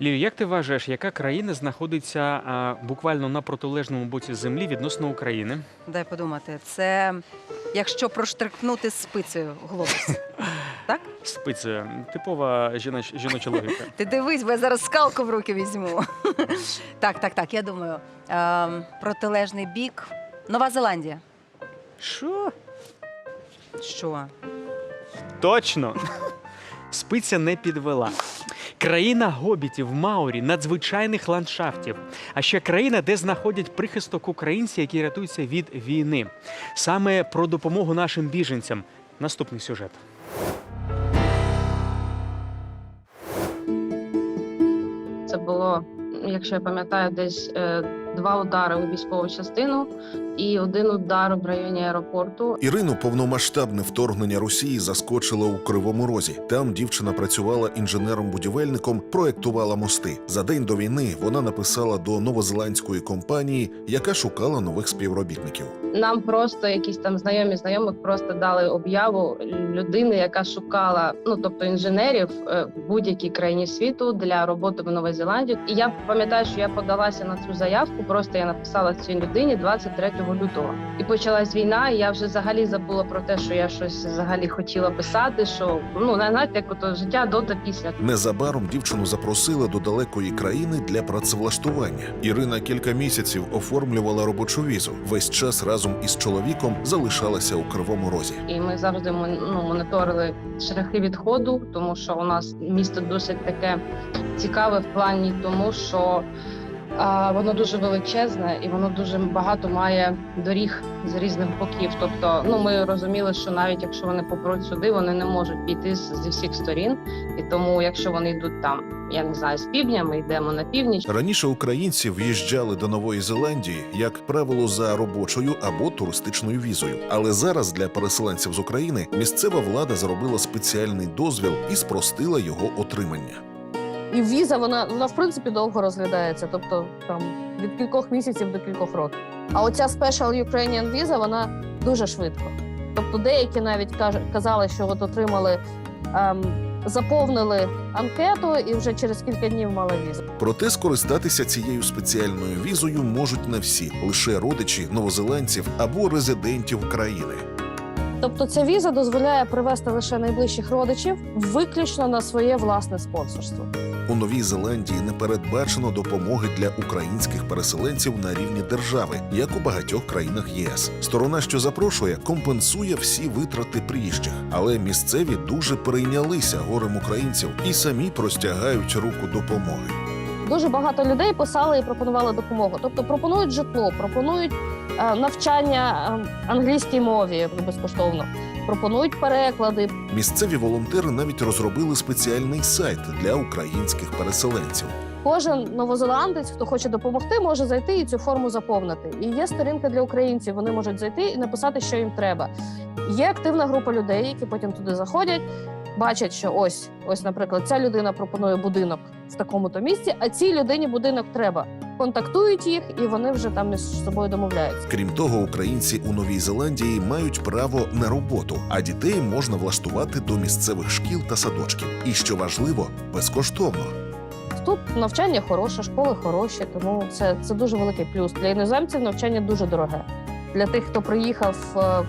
Лілі, як ти вважаєш, яка країна знаходиться а, буквально на протилежному боці землі відносно України? Дай подумати, це якщо проштрикнути спицею глобус. Так? Спицею. Типова жіноч, жіноча логіка. Ти дивись, бо я зараз скалку в руки візьму. так, так, так. Я думаю, ем, протилежний бік. Нова Зеландія. Що? Що? Точно. Спиця не підвела. Країна гобітів, маорі, надзвичайних ландшафтів. А ще країна, де знаходять прихисток українці, які рятуються від війни. Саме про допомогу нашим біженцям. Наступний сюжет. Це було, якщо я пам'ятаю, десь е, два удари у військову частину і один удар в районі аеропорту. Ірину повномасштабне вторгнення Росії заскочило у Кривому Розі. Там дівчина працювала інженером-будівельником, проектувала мости. За день до війни вона написала до новозеландської компанії, яка шукала нових співробітників. Нам просто якісь там знайомі знайомих просто дали об'яву людини, яка шукала, ну тобто інженерів е, в будь-якій країні світу для роботи в Новій Зеландії. І я пам'ятаю, що я подалася на цю заявку. Просто я написала цій людині 23 лютого. І почалась війна. І я вже взагалі забула про те, що я щось взагалі хотіла писати. Що ну знаєте, як ото життя до та після. Незабаром дівчину запросили до далекої країни для працевлаштування. Ірина кілька місяців оформлювала робочу візу. Весь час разом із чоловіком залишалася у Кривому Розі. і ми завжди ну, моніторили шляхи відходу, тому що у нас місто досить таке цікаве в плані тому, що воно дуже величезне і воно дуже багато має доріг з різних боків. Тобто, ну ми розуміли, що навіть якщо вони попруть сюди, вони не можуть піти зі всіх сторін. І тому, якщо вони йдуть там, я не знаю, з півдня, ми йдемо на північ. Раніше українці в'їжджали до Нової Зеландії, як правило, за робочою або туристичною візою. Але зараз для переселенців з України місцева влада зробила спеціальний дозвіл і спростила його отримання. І віза вона, вона в принципі довго розглядається, тобто там від кількох місяців до кількох років. А оця Special Ukrainian Visa, вона дуже швидко. Тобто деякі навіть казали, що от отримали, ем, заповнили анкету і вже через кілька днів мали візу. Проте скористатися цією спеціальною візою можуть не всі, лише родичі новозеландців або резидентів країни. Тобто ця віза дозволяє привезти лише найближчих родичів виключно на своє власне спонсорство. У Новій Зеландії не передбачено допомоги для українських переселенців на рівні держави, як у багатьох країнах ЄС. Сторона, що запрошує, компенсує всі витрати приїжджих, але місцеві дуже перейнялися горем українців і самі простягають руку допомоги. Дуже багато людей писали і пропонували допомогу. Тобто пропонують житло, пропонують навчання е, англійській мові безкоштовно, пропонують переклади. Місцеві волонтери навіть розробили спеціальний сайт для українських переселенців. Кожен новозеландець, хто хоче допомогти, може зайти і цю форму заповнити. І є сторінка для українців. Вони можуть зайти і написати, що їм треба. Є активна група людей, які потім туди заходять, бачать, що ось, ось, наприклад, ця людина пропонує будинок в такому-то місці, а цій людині будинок треба. Контактують їх, і вони вже там між собою домовляються. Крім того, українці у Новій Зеландії мають право на роботу, а дітей можна влаштувати до місцевих шкіл та садочків. І що важливо, безкоштовно. Тут навчання хороше, школи хороші, тому це, це дуже великий плюс. Для іноземців навчання дуже дороге. Для тих, хто приїхав е,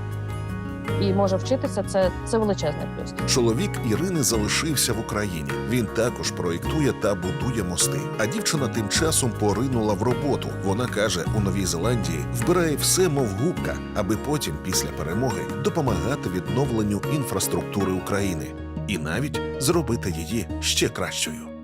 і може вчитися, це, це величезний плюс. Чоловік Ірини залишився в Україні. Він також проєктує та будує мости. А дівчина тим часом поринула в роботу. Вона каже, у Новій Зеландії вбирає все, мов губка, аби потім, після перемоги, допомагати відновленню інфраструктури України і навіть зробити її ще кращою.